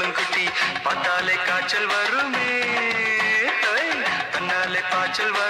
சொல்லும் குட்டி பார்த்தாலே காய்ச்சல் வருமே. ஐ, கண்ணாலே காய்ச்சல் வரும்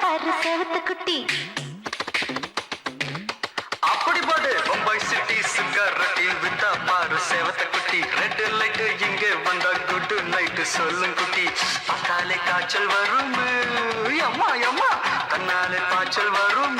பாரு செவத்து குட்டி. அப்படி பாடு. மும்பை சிட்டி சுகர் சிக்காரட்டி விட்டா பாரு செவத்த குட்டி. ரெட் லைட் இங்க வந்தா குட் நைட் சொல்லும் குட்டி. பார்த்தாலே காய்ச்சல் வரும். அம்மா அம்மா. கண்ணாலே காய்ச்சல் வரும்.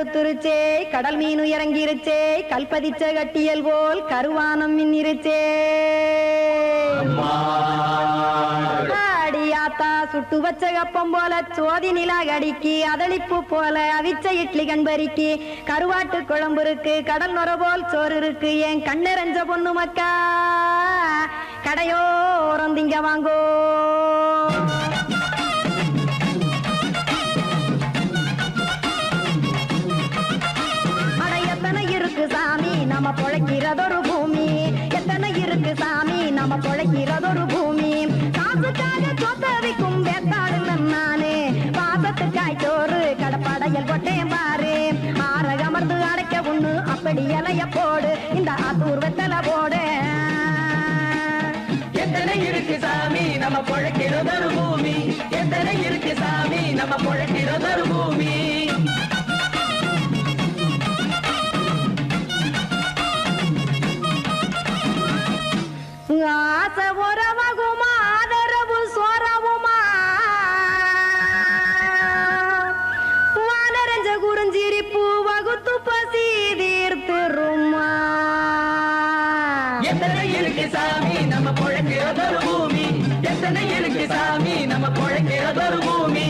கருத்துருச்சே கடல் மீன் இறங்கிருச்சே கல்பதிச்ச கட்டியல் போல் கருவானம் மின்னிருச்சே. அடியாத்தா சுட்டு வச்ச கப்பம் போல சோதி நிலா கடிக்கு அதளிப்பு போல அவிச்ச இட்லி கண்பறிக்கு. கருவாட்டு குழம்பு இருக்கு கடல் நுர போல் சோறு இருக்கு என் கண்ணெறஞ்ச பொண்ணு மக்கா. கடையோரம் திங்க வாங்கோ. இருக்கு சாமி நம்ம பொழைக்கிறதொரு பூமி. எத்தனை இருக்கு சாமி நம்ம பொழைக்கிறதொரு பூமி. காசுக்காக சொத்தவிக்கும் வேத்தாடுங்க நானே. பாசத்துக்காய் சோறு கடப்படையல் கொட்டேன் பாரு. ஆரகமர்ந்து அடைக்க ஒண்ணு அப்படி இலைய போடு. இந்த ஆத்தூர் வெத்தலை போடு. எத்தனை இருக்கு சாமி நம்ம பொழைக்கிறதொரு பூமி. எத்தனை இருக்கு சாமி நம்ம பொழைக்கிறதொரு பூமி. ஆசை உறவகுமா ஆதரவு சோறவுமா வானரஞ்ச குறிஞ்சிரிப்பு வகுத்து பசி தீர்த்துருமா? எத்தனை இருக்கு சாமி நம்ம பொழைக்கிறதொரு பூமி எத்தனை இருக்கு சாமி நம்ம பொழைக்கிறதொரு பூமி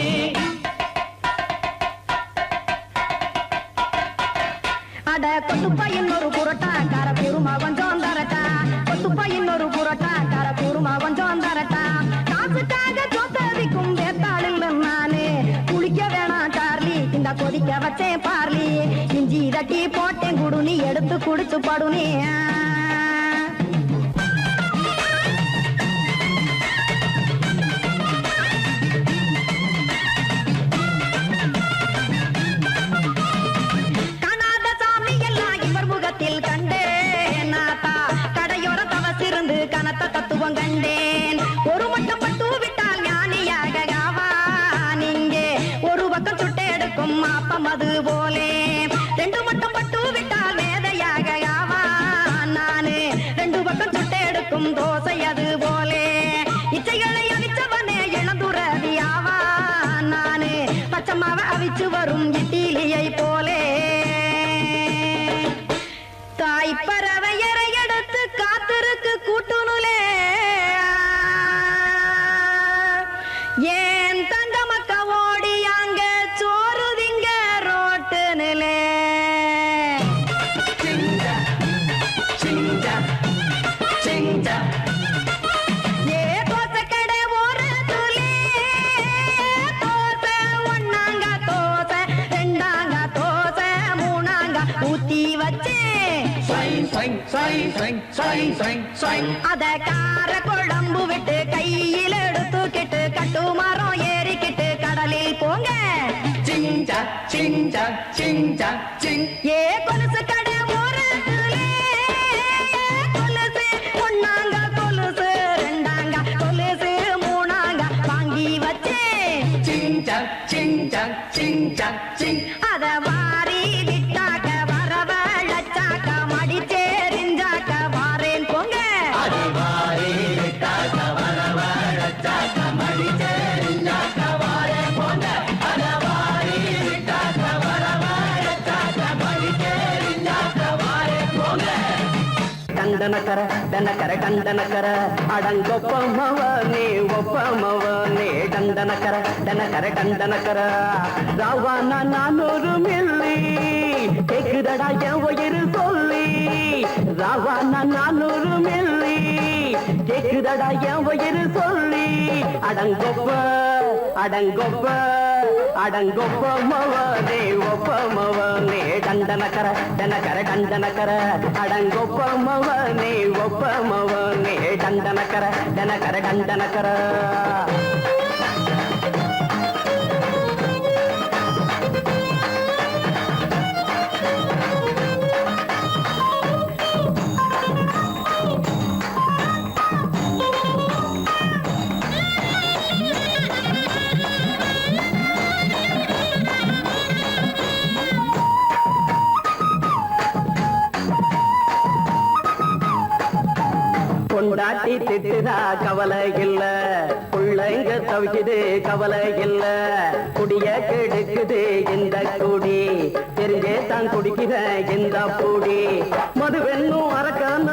சார்லி கொதிக்க வச்சேன் பார்லி. இஞ்சி தட்டி போட்டேன் குடுனி எடுத்து குடிச்சு படுனி. காணாத சாமி நாத்தா. கடையோர தவசிருந்து கனத்த தத்துவம் கண்டே வரும் அத கார குழம்பு விட்டு கையில் எடுத்துக்கிட்டு கட்டு மரம் ஏறிக்கிட்டு கடலில் போங்க. சிங்கா சிங்கா சிங்கா சிங். ஏ கொலுசு డనకర డనకర టండనకర అడంగొప్పమవ నీ ఒప్పమవ నే డండనకర డనకర టండనకర రావాన నానూరు మిల్లి கேக்குதடா என் உயிரு சொல்லி ராவானா நானூறு மில்லி கேக்குதடா என் உயிரு சொல்லி அடங்கொப்ப அடங்கொப்ப அடங்கொப்ப மவனே ஒப்ப மவனே டண்டனக்கர டனக்கர டண்டனக்கர அடங்கொப்ப மவனே ஒப்ப மவனே டண்டனக்கர டனக்கர டண்டனக்கர பொண்டாட்டி திட்டுதா கவலை இல்ல. பிள்ளைங்க தவிக்குது கவலை இல்ல. குடிய கெடுக்குது இந்த குடி. தெரிஞ்சே தான் குடிக்கிற இந்த பூடி. மதுவென்னும் அரக்கான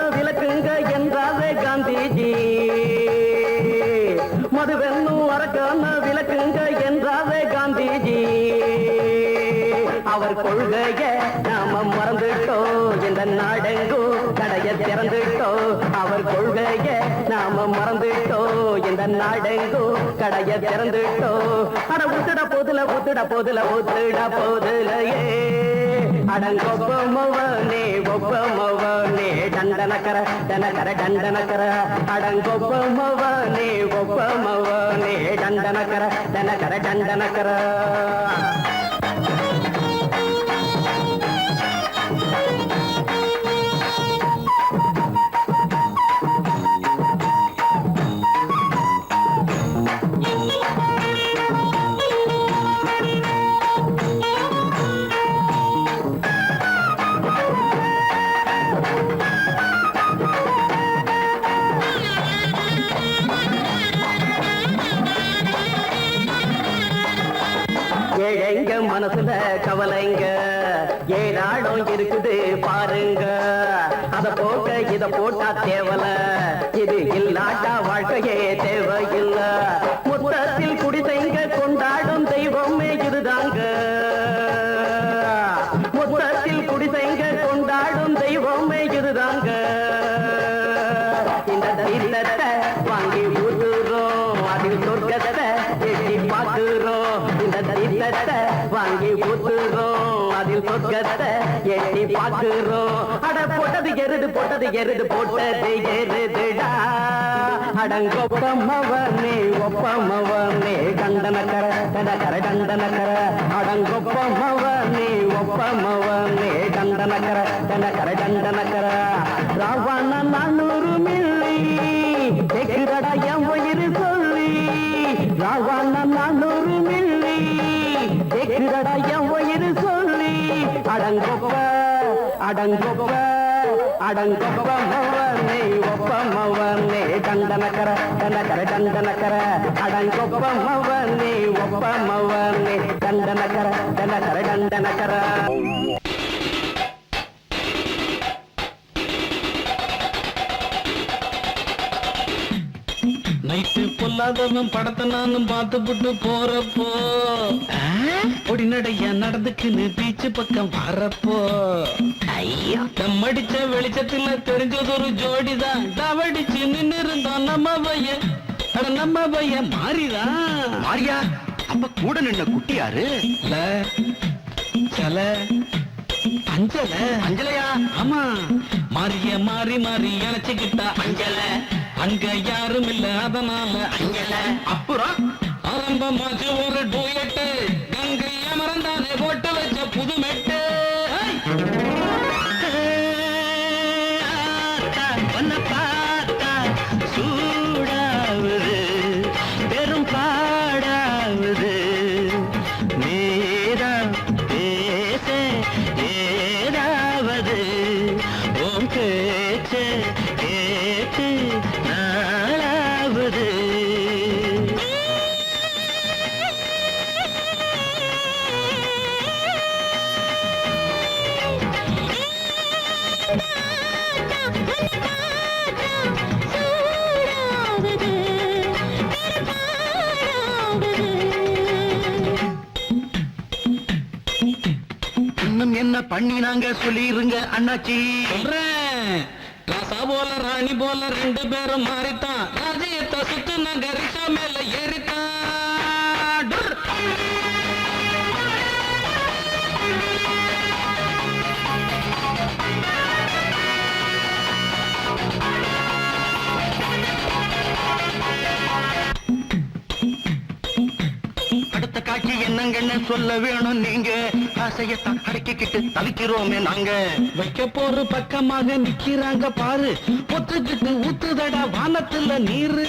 நாடெங்கோ கடைய திறந்துட்டோ. அட உத்துட போதுல உத்துட போதுல உத்துட போதுலையே. அடங்கொப்பமவனே ஒப்பமவனே டண்டனக்கர டனக்கர டண்டனக்கர. அடங்கொப்பமவனே ஒப்பமவனே டண்டனக்கர டனக்கர டண்டனக்கர. எருது போட்டது எருது போட்டது எருதுடா. அடங்கொப்பமவனே ஒப்பமவனே கண்டனக்கர கடகர கண்டனக்கர அடங்கொப்பமவனே ஒப்பமவனே கண்டனக்கர கடகர கண்டனக்கர ராவண நானூறு மில்லி கேக்குறடா என் உயிர் சொல்லி. ராவண நானூறு மில்லி கேக்குறடா என் உயிர் சொல்லி. அடங்கொப்ப அடங்கொப்ப. அடங்கொப்ப மவனே ஒப்ப மவனே கண்டனக்கர கண்டனக்கர கண்டனக்கர அடங்கொப்ப மவனே ஒப்ப மவனே கண்டனக்கர கண்டனக்கர கண்டனக்கர பொல்லாதவன் படத்தை நானும் பார்த்துப்புட்டு போறப்போ. பொடி நடைய நடந்துக்குன்னு பீச்சு பக்கம் வரப்போ. ஐயோ. தம்மடிச்ச வெளிச்சத்துல தெரிஞ்சது ஒரு ஜோடிதான். தவடிச்சு நின்னு இருந்தோம் நம்ம அட நம்ம பையன் மாறிதான் மாரியா அப்ப கூட நின்ன குட்டியாரு சல அஞ்சல. அஞ்சலையா? ஆமா. மாறிய மாறி மாறி இணைச்சுக்கிட்டா அஞ்சல. அங்க யாரும் இல்ல அதனால அப்புறம்? ஆரம்பமாச்சு ஒரு டூயட்டு. என்ன பண்ணினாங்க சொல்லிருங்க அண்ணாச்சி. ராசா போல ராணி போல ரெண்டு பேரும் மாறித்தான் ராஜ்யத்தை சுத்து நாங்க ரிஷா மேல ஏறித்தான். அடுத்த காட்சி என்னங்கன்னு சொல்ல வேணும் நீங்க. ஆசையத்தான் அடக்கிக்கிட்டு தவிக்கிறோமே நாங்க. வைக்க போற பக்கமாக நிக்கிறாங்க பாரு. பொத்துக்கிட்டு ஊத்துதடா வானத்துல நீரு.